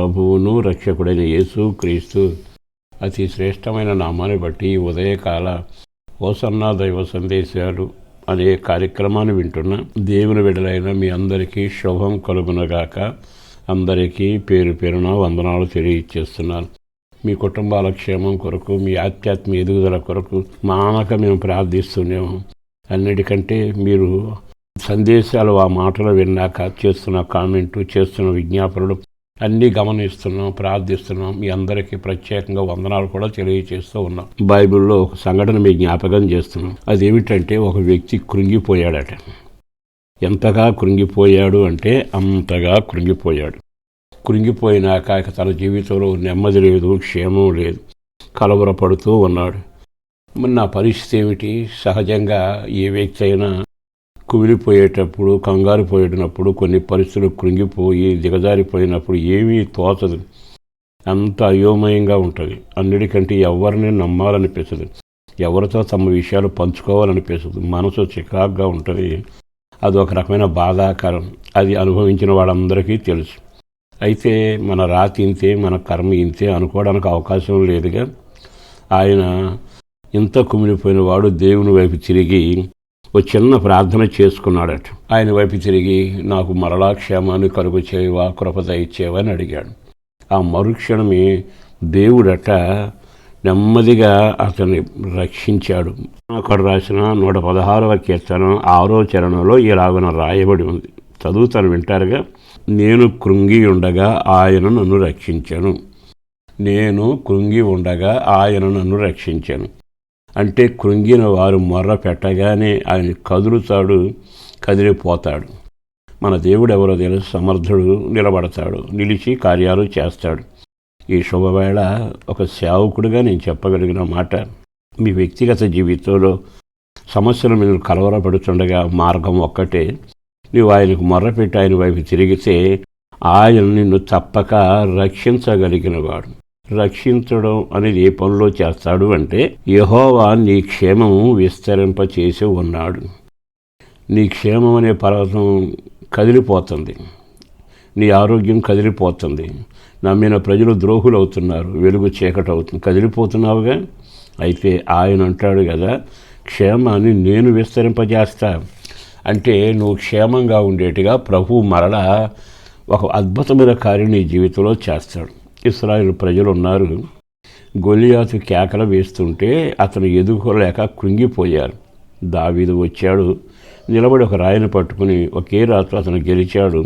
ప్రభువును రక్షకుడైన యేసు క్రీస్తు. అతి శ్రేష్టమైన నామాన్ని బట్టి ఉదయకాల ఓసన్న దైవ సందేశాలు అనే కార్యక్రమాన్ని వింటున్న దేవుని విడలైన మీ అందరికీ శుభం కలుగునగాక అందరికీ పేరు పేరున వందనాలు తెలియచేస్తున్నాను. మీ కుటుంబాల క్షేమం కొరకు మీ ఆధ్యాత్మిక ఎదుగుదల కొరకు మానక మేము ప్రార్థిస్తున్నాము. అన్నిటికంటే మీరు సందేశాలు ఆ మాటలు విన్నాక చేస్తున్న కామెంటు చేస్తున్న విజ్ఞాపనలు అన్నీ గమనిస్తున్నాం ప్రార్థిస్తున్నాం. మీ అందరికీ ప్రత్యేకంగా వందనాలు కూడా తెలియజేస్తూ ఉన్నాం. బైబిల్లో ఒక సంఘటన మీ జ్ఞాపకం చేస్తున్నాం. అదేమిటంటే ఒక వ్యక్తి కృంగిపోయాడట. ఎంతగా కృంగిపోయాడు అంటే అంతగా కృంగిపోయాడు. కృంగిపోయినాక తన జీవితంలో నెమ్మది లేదు క్షేమం లేదు. కలవరపడుతూ ఉన్నాడు. మరి నా పరిస్థితి ఏమిటి? సహజంగా ఏ వ్యక్తి అయినా కుమిలిపోయేటప్పుడు కంగారు పోయేటప్పుడు కొన్ని పరిస్థితులు కృంగిపోయి దిగజారిపోయినప్పుడు ఏమీ తోచదు. అంత అయోమయంగా ఉంటుంది. అన్నిటికంటే ఎవరిని నమ్మాలనిపిస్తుంది. ఎవరితో తమ విషయాలు పంచుకోవాలనిపిస్తుంది. మనసు చికాగ్గా ఉంటుంది. అది ఒక రకమైన బాధాకరం. అది అనుభవించిన వాళ్ళందరికీ తెలుసు. అయితే మన రాతి ఇంతే మన కర్మ ఇంతే అనుకోవడానికి అవకాశం లేదుగా. ఆయన ఇంత కుమిలిపోయిన వాడు దేవుని వైపు తిరిగి ఓ చిన్న ప్రార్థన చేసుకున్నాడట. ఆయన వైపు తిరిగి నాకు మరలా క్షేమాన్ని కలుగు చేయవా కృపద ఇచ్చేవా అని అడిగాడు. ఆ మరుక్షణమే దేవుడట నెమ్మదిగా అతన్ని రక్షించాడు. అక్కడ రాసిన నూట పదహారవ కీర్తన ఆరో చరణంలో ఇలాగన రాయబడి ఉంది. చదువుతాను వింటారుగా నేను కృంగి ఉండగా ఆయన నన్ను రక్షించాను. నేను కృంగి ఉండగా ఆయన నన్ను రక్షించాను. అంటే కృంగిన వారు మొర్ర పెట్టగానే ఆయన కదులుతాడు కదిలిపోతాడు. మన దేవుడు ఎవరో తెలుసు సమర్థుడు నిలబడతాడు నిలిచి కార్యాలు చేస్తాడు. ఈ శుభవేళ ఒక సేవకుడిగా నేను చెప్పగలిగిన మాట మీ వ్యక్తిగత జీవితంలో సమస్యలు మీరు కలవరపడుతుండగా మార్గం ఒక్కటే. నువ్వు ఆయనకు మొర్రపెట్టి ఆయన వైపు తిరిగితే ఆయన నిన్ను తప్పక రక్షించగలిగినవాడు. రక్షించడం అనేది ఏ పనిలో చేస్తాడు అంటే యహోవా నీ క్షేమం విస్తరింపచేసి ఉన్నాడు నీ క్షేమం అనే పర్వతం కదిలిపోతుంది. నీ ఆరోగ్యం కదిలిపోతుంది. నమ్మిన ప్రజలు ద్రోహులు అవుతున్నారు వెలుగు చీకటి అవుతుంది కదిలిపోతున్నావుగా? అయితే ఆయన అంటాడు కదా క్షేమాన్ని నేను విస్తరింపజేస్తా. అంటే నువ్వు క్షేమంగా ఉండేట్టుగా ప్రభు మరల ఒక అద్భుతమైన కార్యం నీ జీవితంలో చేస్తాడు. ఇస్రాయేల్ ప్రజలు ఉన్నారు గొలియాతు కేకలు వేస్తుంటే అతను ఎదుర్కోలేక కృంగిపోయారు. దావీదు వచ్చాడు. నిలబడి ఒక రాయిని పట్టుకుని ఒకే రాత్రి అతను గెలిచాడు.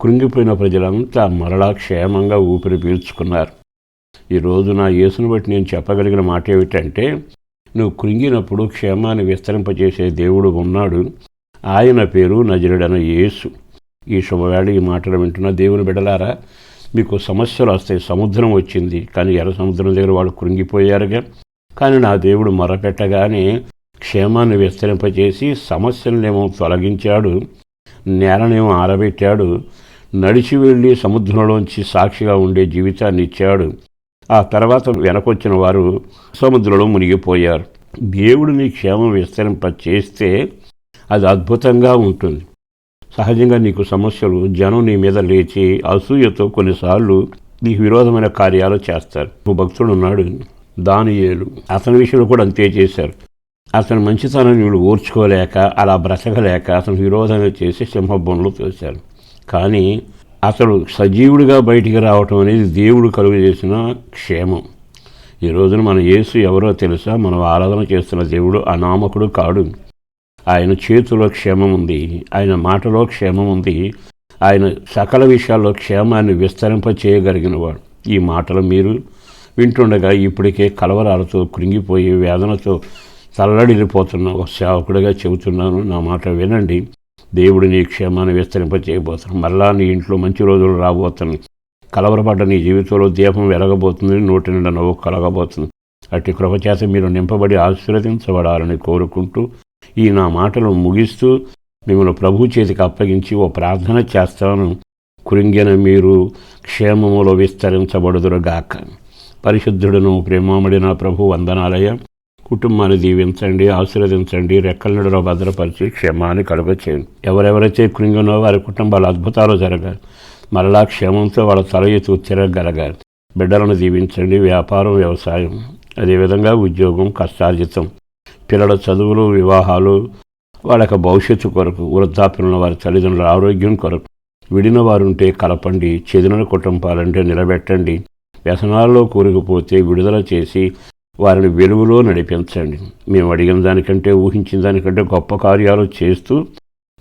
కృంగిపోయిన ప్రజలంతా మరలా క్షేమంగా ఊపిరి పీల్చుకున్నారు. ఈరోజు నా యేసును బట్టి నేను చెప్పగలిగిన మాట ఏమిటంటే నువ్వు కృంగినప్పుడు క్షేమాన్ని విస్తరింపజేసే దేవుడు ఉన్నాడు. ఆయన పేరు నజరుడన యేసు. ఈ శుభవేళ ఈ మాటలు వింటున్న దేవుని బిడలారా మీకు సమస్యలు వస్తాయి సముద్రం వచ్చింది కానీ ఎర్ర సముద్రం దగ్గర వాళ్ళు కృంగిపోయారుగా. కానీ నా దేవుడు మొరపెట్టగానే క్షేమాన్ని విస్తరింపజేసి సమస్యలనేమో తొలగించాడు నేలనేమో ఆరబెట్టాడు నడిచి వెళ్ళి సముద్రంలోంచి సాక్షిగా ఉండే జీవితాన్ని ఇచ్చాడు. ఆ తర్వాత వెనకొచ్చిన వారు సముద్రంలో మునిగిపోయారు. దేవుడు నీ క్షేమం విస్తరింప చేస్తే అది అద్భుతంగా ఉంటుంది. సహజంగా నీకు సమస్యలు జనం నీ మీద లేచి అసూయతో కొన్నిసార్లు నీకు విరోధమైన కార్యాలు చేస్తారు. నువ్వు భక్తుడు ఉన్నాడు దానియేలు. అతని విషయంలో కూడా అంతే చేశారు. అతను మంచితనం వీళ్ళు ఓర్చుకోలేక అలా బ్రతకలేక అతను విరోధంగా చేసి సింహభవనంలో తోశారు. కానీ అతడు సజీవుడిగా బయటికి రావటం అనేది దేవుడు కలుగు చేసిన క్షేమం. ఈ రోజున మన యేసు ఎవరో తెలుసా? మనం ఆరాధన చేస్తున్న దేవుడు అనామకుడు కాడు. ఆయన చేతిలో క్షేమం ఉంది ఆయన మాటలో క్షేమం ఉంది ఆయన సకల విషయాల్లో క్షేమాన్ని విస్తరింప చేయగలిగినవాడు. ఈ మాటలు మీరు వింటుండగా ఇప్పటికే కలవరాలతో కృంగిపోయి వేదనతో తల్లడిల్లిపోతున్న ఒక సేవకుడిగా చెబుతున్నాను. నా మాట వినండి. దేవుడు నీ క్షేమాన్ని విస్తరింప చేయబోతున్నాను మరలా నీ ఇంట్లో మంచి రోజులు రాబోతున్నాయి. కలవరపడ్డ నీ జీవితంలో దీపం వెలగబోతుంది నోటి నిండా నవ్వు కలగబోతుంది. అట్టి కృపచేత మీరు నింపబడి ఆశీర్వదించబడాలని కోరుకుంటూ ఈ నా మాటలు ముగిస్తూ మిమ్మల్ని ప్రభు చేతికి అప్పగించి ఓ ప్రార్థన చేస్తాను. కృంగిన మీరు క్షేమములో విస్తరించబడుదురుగాక. పరిశుద్ధుడును ప్రేమామడిన ప్రభు వందనాలయ. కుటుంబాన్ని దీవించండి ఆశీర్వదించండి రెక్కల భద్రపరిచి క్షేమాన్ని కలుగచేయండి. ఎవరెవరైతే కృంగినో వారి కుటుంబాలు అద్భుతాలు జరగాలి మరలా క్షేమంతో వాళ్ళ తల ఎత్తు తిరగలగాలి బిడ్డలను దీవించండి వ్యాపారం వ్యవసాయం అదేవిధంగా ఉద్యోగం కష్టార్జితం. పిల్లల చదువులు వివాహాలు వాళ్ళ యొక్క భవిష్యత్తు కొరకు వృద్ధాప్యంలో వారి తల్లిదండ్రుల ఆరోగ్యం కొరకు. విడిన వారుంటే కలపండి చెదిన కుటుంబాలంటే నిలబెట్టండి వ్యసనాల్లో కూరుకుపోతే విడుదల చేసి వారిని వెలుగులో నడిపించండి. మేము అడిగిన దానికంటే ఊహించిన దానికంటే గొప్ప కార్యాలు చేస్తూ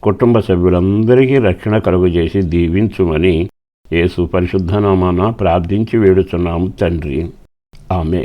కుటుంబ సభ్యులందరికీ రక్షణ కలుగజేసి దీవించుమని యేసు పరిశుద్ధనామాన ప్రార్థించి వేడుచున్నాము తండ్రి. ఆమె